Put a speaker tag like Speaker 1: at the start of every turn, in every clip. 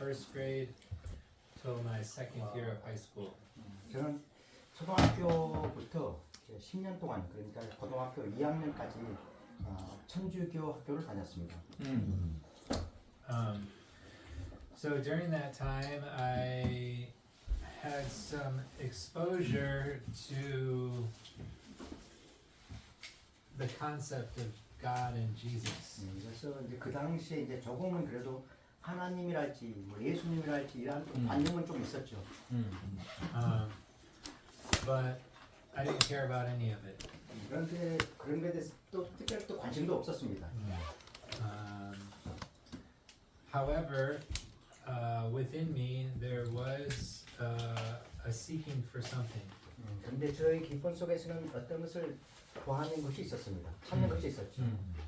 Speaker 1: first grade till my second year of high school.
Speaker 2: 저는 초등학교부터 이제 10년 동안 그러니까 고등학교 2학년까지 어, 천주교 학교를 다녔습니다.
Speaker 1: Um, so during that time, I had some exposure to the concept of God and Jesus.
Speaker 2: 음, 그래서 이제 그 당시에 이제 조금은 그래도 하나님이랄지 뭐 예수님이랄지 이런 좀
Speaker 1: 음.
Speaker 2: 관념은 좀 있었죠.
Speaker 1: Um, but I didn't care about any of it.
Speaker 2: 그런데 그런 거에 대해서 또 특별히 또 관심도 없었습니다.
Speaker 1: Um, however, uh, within me, there was uh, a seeking for something.
Speaker 2: 음, 근데 저희 기본 속에서는 어떤 것을 구하는 것이 있었습니다. 찾는 것이 있었죠.
Speaker 1: And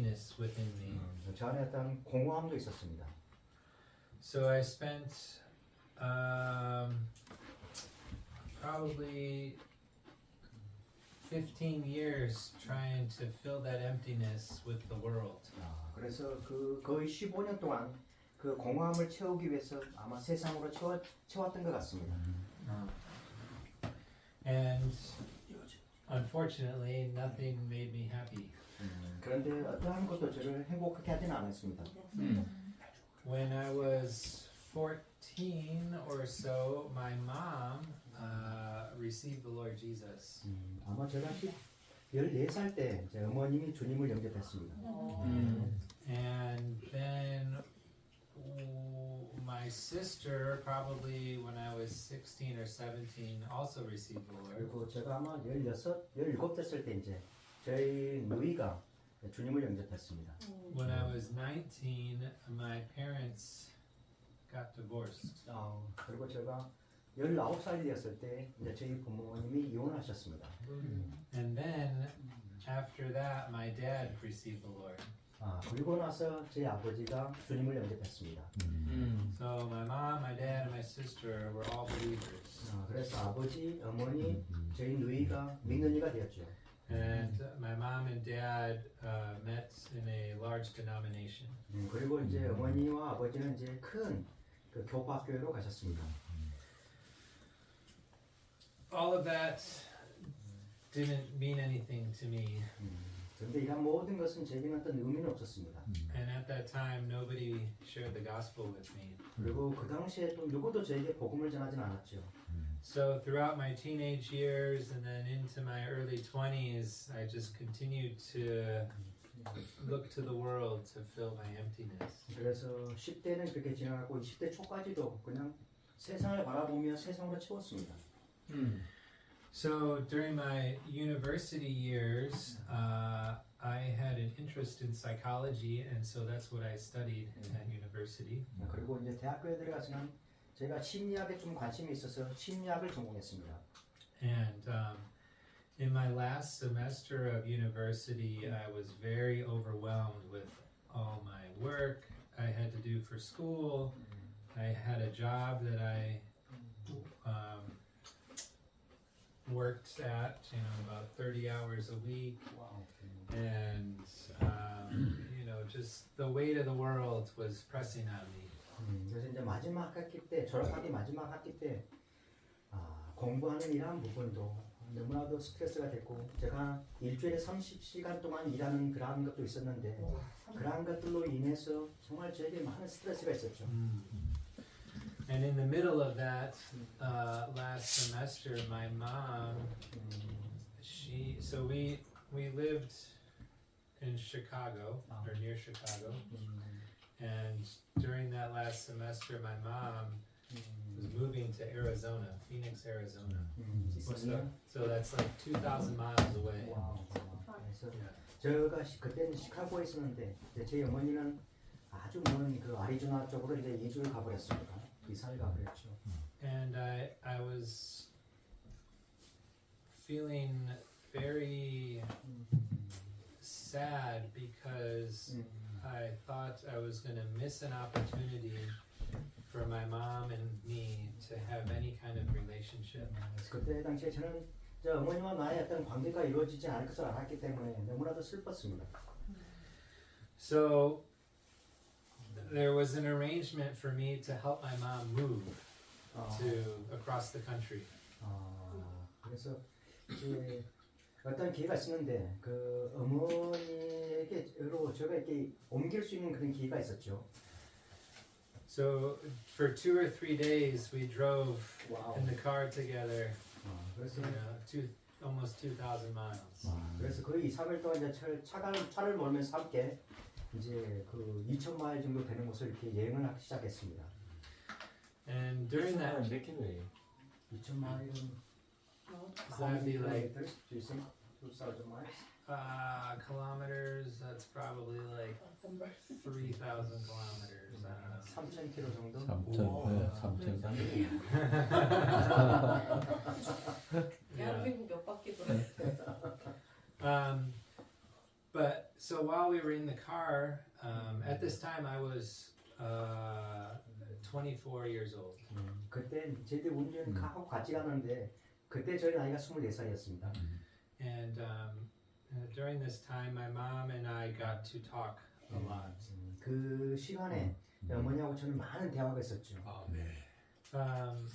Speaker 1: emptiness within me.
Speaker 2: 음, 저 안에 어떤 공허함도 있었습니다.
Speaker 1: So I spent um, probably 15 years trying to fill that emptiness with the world.
Speaker 2: 아, 그래서 그 거의 15년 동안 그 공허함을 채우기 위해서 아마 세상으로 채워, 채웠던 것 같습니다.
Speaker 1: And unfortunately, nothing made me happy.
Speaker 2: 그런데 어떠한 것도 저를 행복하게 하지는 않았습니다.
Speaker 1: When I was 14 or so, my mom uh, received the Lord Jesus.
Speaker 2: 음, 아마 제가 14살 때 제 어머님이 주님을 영접했습니다.
Speaker 1: And then w- my sister, probably when I was 16 or 17, also received the Lord.
Speaker 2: 그리고 제가 아마 16, 17 됐을 때 이제 저희 누이가 주님을 영접했습니다.
Speaker 1: When I was 19, my parents got divorced.
Speaker 2: 어, 그리고 제가 19살이 되었을 때 이제 저희 부모님이 이혼하셨습니다.
Speaker 1: And then after that, my dad received the Lord.
Speaker 2: 아, 그리고 나서 제 아버지가 주님을 영접했습니다.
Speaker 1: So my mom, my dad, and my sister were all believers.
Speaker 2: 아, 그래서 아버지, 어머니, 저희 누이가 믿는 이가 되었죠.
Speaker 1: And my mom and dad uh, met in a large denomination.
Speaker 2: 음, 그리고 이제 어머니와 아버지는 이제 큰그 교파학교로 가셨습니다.
Speaker 1: All of that didn't mean anything to me.
Speaker 2: 그런데 이런 모든 것은 제게는 어떤 의미는 없었습니다.
Speaker 1: And at that time, nobody shared the gospel with me.
Speaker 2: 그리고 그 당시에 또 누구도 저에게 복음을 전하진 않았죠.
Speaker 1: So throughout my teenage years and then into my early 20s, I just continued to look to the world to fill my emptiness.
Speaker 2: 그래서 10대는 그렇게 지나가고 20대 초까지도 그냥 세상을 바라보며 세상으로 채웠습니다.
Speaker 1: So during my university years, uh, I had an interest in psychology, and so that's what I studied at university.
Speaker 2: 그리고 이제 대학교에 들어가서는 제가 심리학에 좀 관심이 있어서 심리학을 전공했습니다.
Speaker 1: And um, in my last semester of university, I was very overwhelmed with all my work I had to do for school. I had a job that I um, worked at, you know, about 30 hours a week. And, um, you know, just the weight of the world was pressing on me.
Speaker 2: 음, 그래서 이제 마지막 학기 때 졸업하기 마지막 학기 때 아, 공부하는 이러한 부분도 너무나도 스트레스가 됐고 제가 일주일에 30시간 동안 일하는 그러한 것도 있었는데 그러한 것들로 인해서 정말 저에게 많은 스트레스가 있었죠.
Speaker 1: And in the middle of that uh, last semester, my mom, she, so we we lived in Chicago or near Chicago, and during that last semester, my mom was moving to Arizona, Phoenix, Arizona.
Speaker 2: 음,
Speaker 1: So, so that's like two thousand miles away.
Speaker 2: 와우, 와우. 그래서
Speaker 1: Yeah.
Speaker 2: 제가 시- 그때는 시카고에 있었는데 이제 제 어머니는 아주 먼 그 아리조나 쪽으로 이제 이주를 가버렸습니다. 이사를 가버렸죠.
Speaker 1: and I I was feeling very sad because
Speaker 2: 음,
Speaker 1: I thought I was going to miss an opportunity for my mom and me to have any kind of relationship.
Speaker 2: 그래서 그때 당시에 저는 저 어머니와 나의 어떤 관계가 이루어지지 않을 것을 알았기 때문에 너무나도 슬펐습니다.
Speaker 1: So there was an arrangement for me to help my mom move
Speaker 2: 어,
Speaker 1: to across the country.
Speaker 2: 어, 그래서 이제 어떤 기회가 있었는데 그 어머니에게로 제가 이렇게 옮길 수 있는 그런 기회가 있었죠.
Speaker 1: So for two or three days, we drove
Speaker 2: 와우.
Speaker 1: in the car together.
Speaker 2: 어, 그래서
Speaker 1: You know, two almost two thousand miles.
Speaker 2: 그래서 거의 2, 3일 동안 이제 차를, 차를, 차를 몰면서 함께 이제 그 2천 마일 정도 되는 곳을 이렇게 여행을 하기 시작했습니다.
Speaker 1: And during that,
Speaker 3: 몇 킬로예요?
Speaker 2: 2천 마일은
Speaker 1: does that be like
Speaker 2: Do you think 2,000 miles?
Speaker 1: uh, kilometers? That's probably like three thousand kilometers. I don't know.
Speaker 2: 3천 킬로 정도?
Speaker 4: 3천, 네, 3천.
Speaker 1: Yeah.
Speaker 5: 대한민국 몇 바퀴 돌아?
Speaker 1: Um, but so while we were in the car, um, at this time I was uh, 24 years old.
Speaker 2: 음, 그때 저희들 운전
Speaker 4: 음.
Speaker 2: 하고 같이 가는데 그때 저희 나이가 24살이었습니다.
Speaker 1: And um, uh, during this time, my mom and I got to talk a lot.
Speaker 2: 그 시간에 어머니하고 저는 많은 대화가 있었죠.
Speaker 1: Um,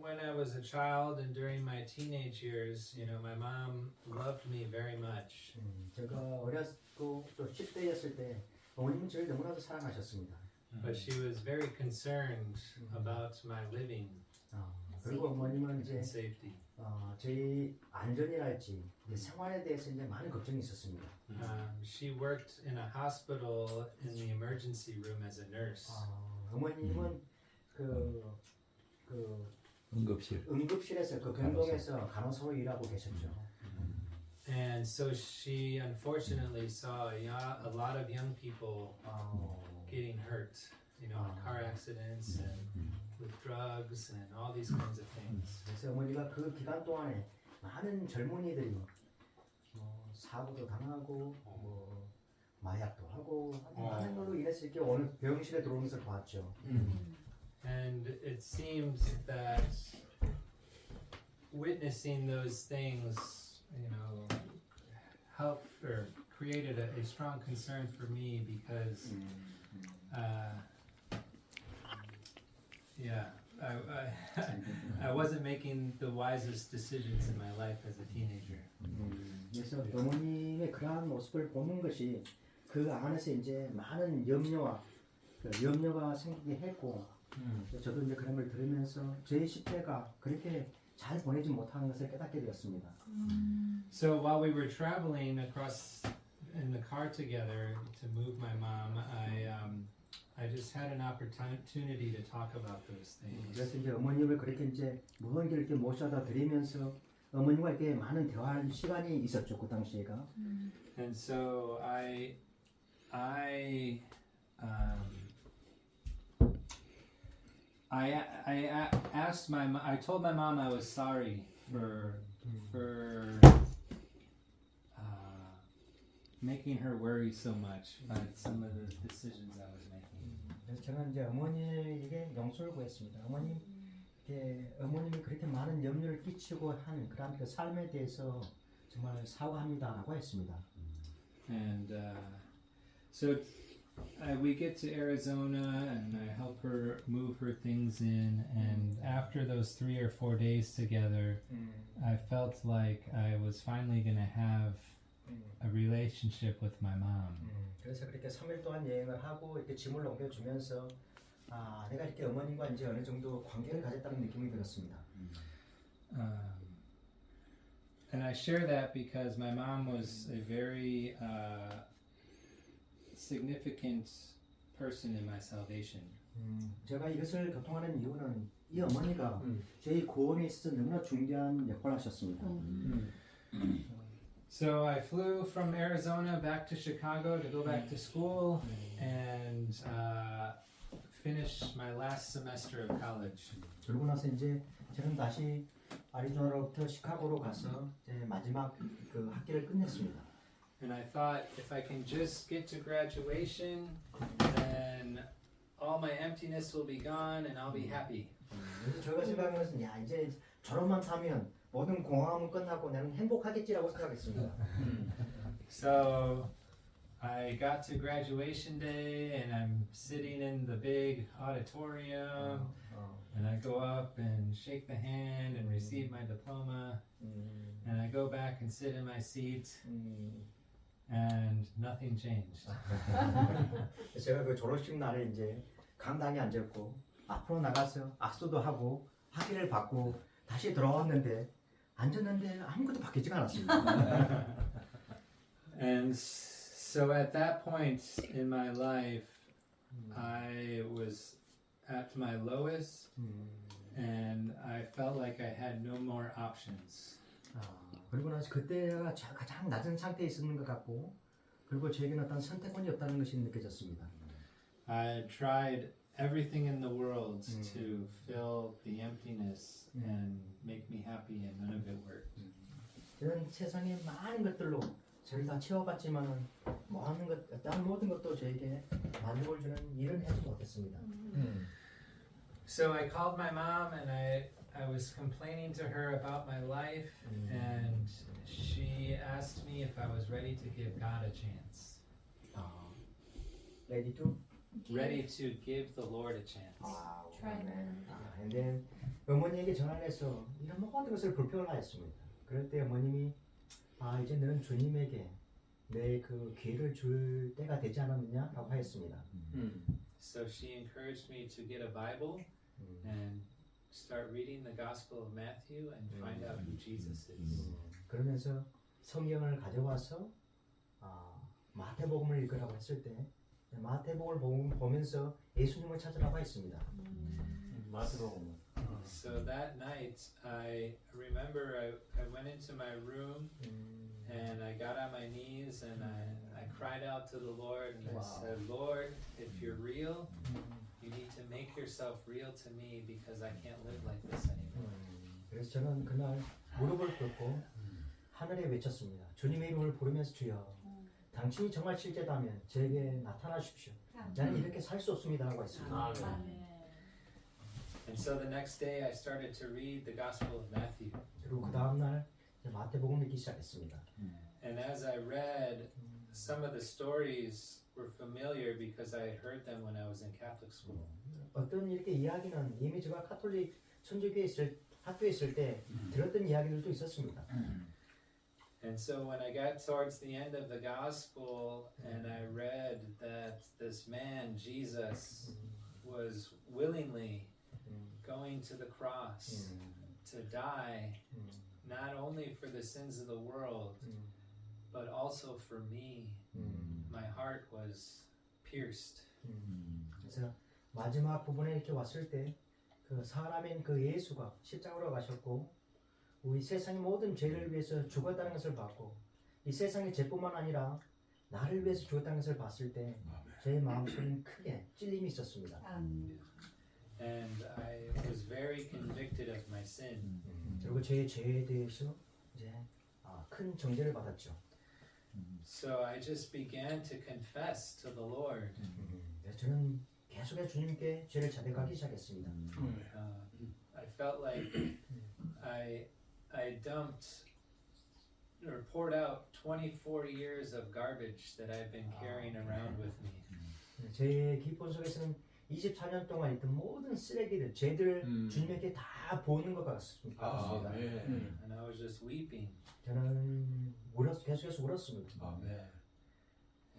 Speaker 1: when I was a child and during my teenage years, you know, my mom loved me very much.
Speaker 2: 음, 제가 어렸고 또 10대였을 때 어머님은 저를 너무나도 사랑하셨습니다.
Speaker 1: But she was very concerned about my living
Speaker 2: 어, 그리고 어머님은 이제
Speaker 1: safety.
Speaker 2: 어, 저희 안전이랄지 이제 생활에 대해서 이제 많은 걱정이 있었습니다.
Speaker 1: Um, she worked in a hospital in the emergency room as a nurse.
Speaker 2: 어, 어머님은 그, 그
Speaker 4: 응급실.
Speaker 2: 응급실에서 그 병동에서 간호사로 일하고 계셨죠.
Speaker 1: And so she unfortunately saw a, yo- a lot of young people
Speaker 2: 어,
Speaker 1: getting hurt, you know, in car accidents and with drugs and all these kinds of things.
Speaker 2: 그래서 어머니가 그 기간 동안에 많은 젊은이들이 뭐 사고도 당하고 뭐 마약도 하고 많은 걸로 인해서 이렇게 어느 병실에 들어오는 것을 봤죠.
Speaker 1: And it seems that witnessing those things, you know, helped or created a, a strong concern for me because, uh, yeah, I, I, I wasn't making the wisest decisions in my life as a teenager.
Speaker 2: 그래서 어머님의 그러한 모습을 보는 것이 그 안에서 이제 많은 염려와 그 염려가 생기게 했고 저도 이제 그런 걸 들으면서 제 10대가 그렇게 잘 보내지 못하는 것을 깨닫게 되었습니다.
Speaker 1: So while we were traveling across in the car together to move my mom, I um, I just had an opportunity to talk about those things.
Speaker 2: 그래서 이제 어머님을 그렇게 이제 먼 길 이렇게 모셔다 드리면서 어머님과 이렇게 많은 대화할 시간이 있었죠 그 당시에가.
Speaker 1: And so I I um, I I a- asked my mo- I told my mom I was sorry for for uh, making her worry so much by some of the decisions I was making.
Speaker 2: 그래서 저는 이제 어머니에게 용서를 구했습니다. 어머님, 이렇게 어머님이 그렇게 많은 염려를 끼치고 한 그런 그 삶에 대해서 정말 사과합니다라고 했습니다.
Speaker 1: And uh, so uh, we get to Arizona, and I help her move her things in. And after those three or four days together, I felt like I was finally going to have a relationship with my mom.
Speaker 2: 그래서 그렇게 3일 동안 여행을 하고 이렇게 짐을 옮겨주면서 아, 내가 이렇게 어머님과 이제 어느 정도 관계를 가졌다는 느낌이 들었습니다.
Speaker 1: Um, and I share that because my mom was a very uh, significant person in my salvation.
Speaker 2: 음, 제가 이것을 교통하는 이유는 이 어머니가 저희 구원에 있어서 너무나 중요한 역할을 하셨습니다.
Speaker 1: So I flew from Arizona back to Chicago to go back to school and uh, finish my last semester of college.
Speaker 2: 그러고 나서 이제 저는 다시 아리조나로부터 시카고로 가서 이제 마지막 그 학기를 끝냈습니다.
Speaker 1: And I thought if I can just get to graduation, then all my emptiness will be gone and I'll be happy.
Speaker 2: 그래서 저희가 생각한 것은 야 이제 졸업만 하면 모든 공허함은 끝나고 나는 행복하겠지라고 생각했습니다.
Speaker 1: So I got to graduation day and I'm sitting in the big auditorium
Speaker 2: 어,
Speaker 1: and I go up and shake the hand and receive my diploma
Speaker 2: 음,
Speaker 1: and I go back and sit in my seat
Speaker 2: 음.
Speaker 1: and nothing changed.
Speaker 2: 제가 그 졸업식 날에 이제 강당에 앉았고 앞으로 나가서 악수도 하고 학위를 받고 다시 돌아왔는데 앉았는데 아무것도 바뀌지가 않았습니다.
Speaker 1: And so at that point in my life, I was at my lowest
Speaker 2: 음,
Speaker 1: and I felt like I had no more options.
Speaker 2: 아, 그리고 나서 그때가 자- 가장 낮은 상태에 있었는 것 같고 그리고 저에게는 어떤 선택권이 없다는 것이 느껴졌습니다.
Speaker 1: I tried everything in the world
Speaker 2: Mm.
Speaker 1: to fill the emptiness
Speaker 2: Mm.
Speaker 1: and make me happy, and none of it worked.
Speaker 2: 저는 세상의 많은 것들로 저를 다 채워봤지만은 많은 것, 다른 모든 것도 저에게 만족을 주는 일은 하지 못했습니다.
Speaker 1: So I called my mom and I, I was complaining to her about my life, and she asked me if I was ready to give God a chance.
Speaker 2: 아, ready to?
Speaker 1: Ready to give the Lord a chance.
Speaker 2: 아, 네.
Speaker 3: again.
Speaker 2: 아, and then 어머니에게 전화를 해서 이런 모든 것을 불평을 하였습니다. 그럴 때 어머님이 아 이제 너는 주님에게 내 그 기회를 줄 때가 되지 않았느냐라고 하였습니다.
Speaker 1: So she encouraged me to get a Bible
Speaker 2: 음,
Speaker 1: and start reading the Gospel of Matthew and find out who Jesus is.
Speaker 2: 음, 그러면서 성경을 가져와서 아, 마태복음을 읽으라고 했을 때 마태복음을 보- 보면서 예수님을 찾으라고 했습니다.
Speaker 4: 마스로
Speaker 1: So that night, I remember I, I went into my room
Speaker 2: 음,
Speaker 1: and I got on my knees and I, I cried out to the Lord and. I said, Lord, if you're real, you need to make yourself real to me because I can't live like this anymore.
Speaker 2: 음, 그래서 저는 그날 무릎을 꿇고 하늘에 외쳤습니다. 주님의 이름을 부르면서 주여 당신이 정말 실제다면 저에게 나타나십시오. 나는 이렇게 살 수 없습니다라고 했습니다.
Speaker 3: 아멘.
Speaker 1: And so the next day, I started to read the Gospel of Matthew.
Speaker 2: 그리고 그 다음 날 마태복음 읽기 시작했습니다.
Speaker 1: And as I read, some of the stories were familiar because I had heard them when I was in Catholic school.
Speaker 2: 어떤 이렇게 이야기는 이미 제가 카톨릭 천주교에 있을 학교에 있을 때 들었던 이야기들도 있었습니다.
Speaker 1: And so when I got towards the end of the Gospel and I read that this man, Jesus, was willingly going to the cross to die not only for the sins of the world, but also for me, my heart was pierced.
Speaker 2: 그래서 마지막 부분에 이렇게 왔을 때 그 사람인 그 예수가 십자가로 가셨고 우리 세상의 모든 죄를 위해서 죽었다는 것을 봤고 이 세상의 죄뿐만 아니라 나를 위해서 죽었다는 것을 봤을 때 제 마음속에는 크게 찔림이 있었습니다.
Speaker 1: And I was very convicted of my sin.
Speaker 2: 그리고 제 죄에 대해서 이제 아, 큰 정죄를 받았죠.
Speaker 1: So I just began to confess to the Lord.
Speaker 2: 그래서 저는 계속해서 주님께 죄를 자백하기 시작했습니다.
Speaker 1: Uh, I felt like I dumped or poured out 24 years of garbage that I've been carrying around with me.
Speaker 2: 제 기본 속에서는 24년 동안 있던 모든 쓰레기들, 죄들을
Speaker 4: 음.
Speaker 2: 주님에게 다 보는 것 같습니다.
Speaker 4: 아, 네.
Speaker 1: And I was just weeping.
Speaker 2: 저는 울었, 계속해서 울었습니다.
Speaker 4: 아, 네.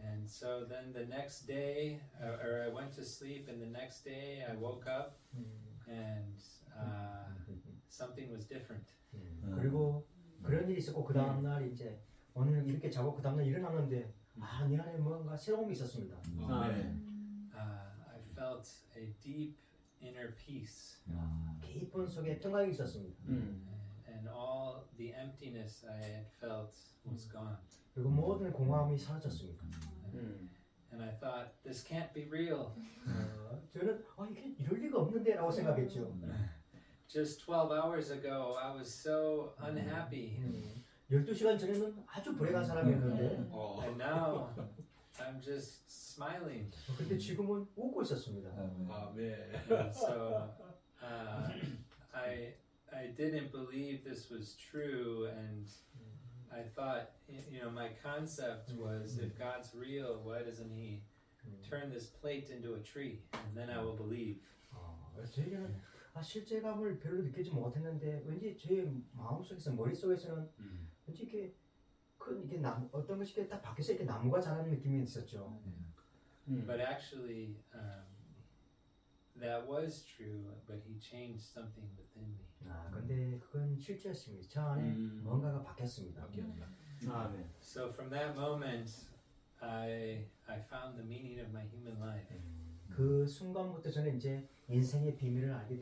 Speaker 1: And so then the next day, uh, or I went to sleep, and the next day I woke up
Speaker 2: 음,
Speaker 1: and uh, something was different.
Speaker 2: 음. 그리고 그런 일이 있었고 그 다음 날 이제 오늘 이렇게 자고 그 다음 날 일어났는데 아, 내 안에 뭔가 새로운 게 있었습니다.
Speaker 4: 아, 네.
Speaker 1: Uh, I felt a deep inner peace,
Speaker 2: 기쁨 속에 평강이 있었습니다.
Speaker 1: and all the emptiness I had felt was gone.
Speaker 2: 그리고 모든 공허함이 사라졌습니다.
Speaker 1: And I thought, this can't be real.
Speaker 2: 어, 저는 아, 이게 이럴 리가 없는데 라고 생각했죠.
Speaker 1: Just 12 hours ago, I was so unhappy.
Speaker 2: 음, 12시간 전에는 아주 불행한 사람이었는데
Speaker 4: 어.
Speaker 1: And now I'm just smiling.
Speaker 2: 어, 근데 지금은 웃고 있었습니다.
Speaker 4: 아, 네.
Speaker 1: And so uh, I I didn't believe this was true, and I thought. thought, y- you know, my concept was if God's real, why doesn't He turn this plate into a tree, and then I will believe.
Speaker 2: 어, 그래서 저에게는 아, 실제감을 별로 느끼지 못했는데 왠지 제 마음속에서 머릿속에서는
Speaker 4: 음.
Speaker 2: 왠지 이렇게 큰 이게 나무 어떤 것이 이렇게 딱 밖에서 이렇게 나무가 자라는 느낌이 있었죠. 음.
Speaker 1: But actually, um, that was true, but He changed something within me.
Speaker 2: 아 근데 그건 실제였습니다. 저 안에
Speaker 4: 음.
Speaker 2: 뭔가가 바뀌었습니다.
Speaker 4: 바뀌었다.
Speaker 2: 아멘.
Speaker 1: So from that moment, I I found the meaning of my human life.
Speaker 2: 그 순간부터 저는 이제 인생의 비밀을 알게